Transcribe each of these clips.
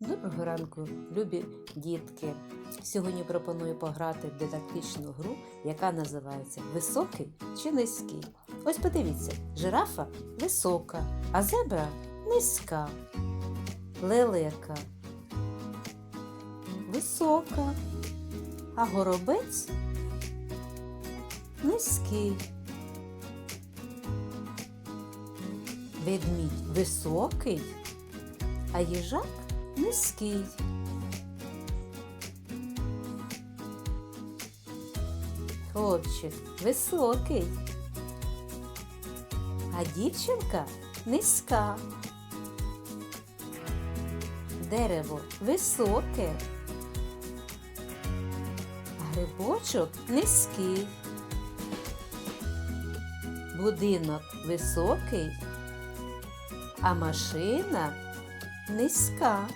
Доброго ранку, любі дітки! Сьогодні пропоную пограти в дидактичну гру, яка називається Високий чи низький. Ось подивіться, жирафа висока, а зебра низька. Лелека висока, а горобець низький. Ведмідь високий, а їжак низький. Хлопчик високий, а дівчинка низька. Дерево високе, грибочок низький. Будинок високий, а машина низька.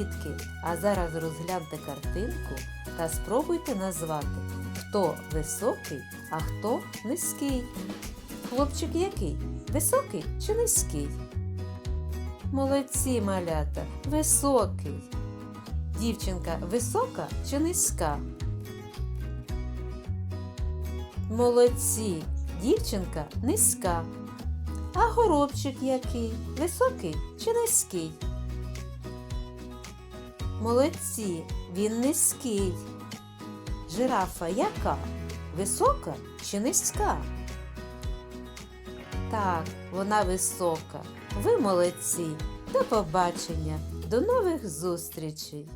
Дітки, а зараз розгляньте картинку та спробуйте назвати, хто високий, а хто низький. Хлопчик який? Високий чи низький? Молодці малята, високий. Дівчинка висока чи низька? Молодці, дівчинка низька. А горобчик який? Високий чи низький? Молодці, він низький. Жирафа яка? Висока чи низька? Так, вона висока. Ви молодці. До побачення, до нових зустрічей!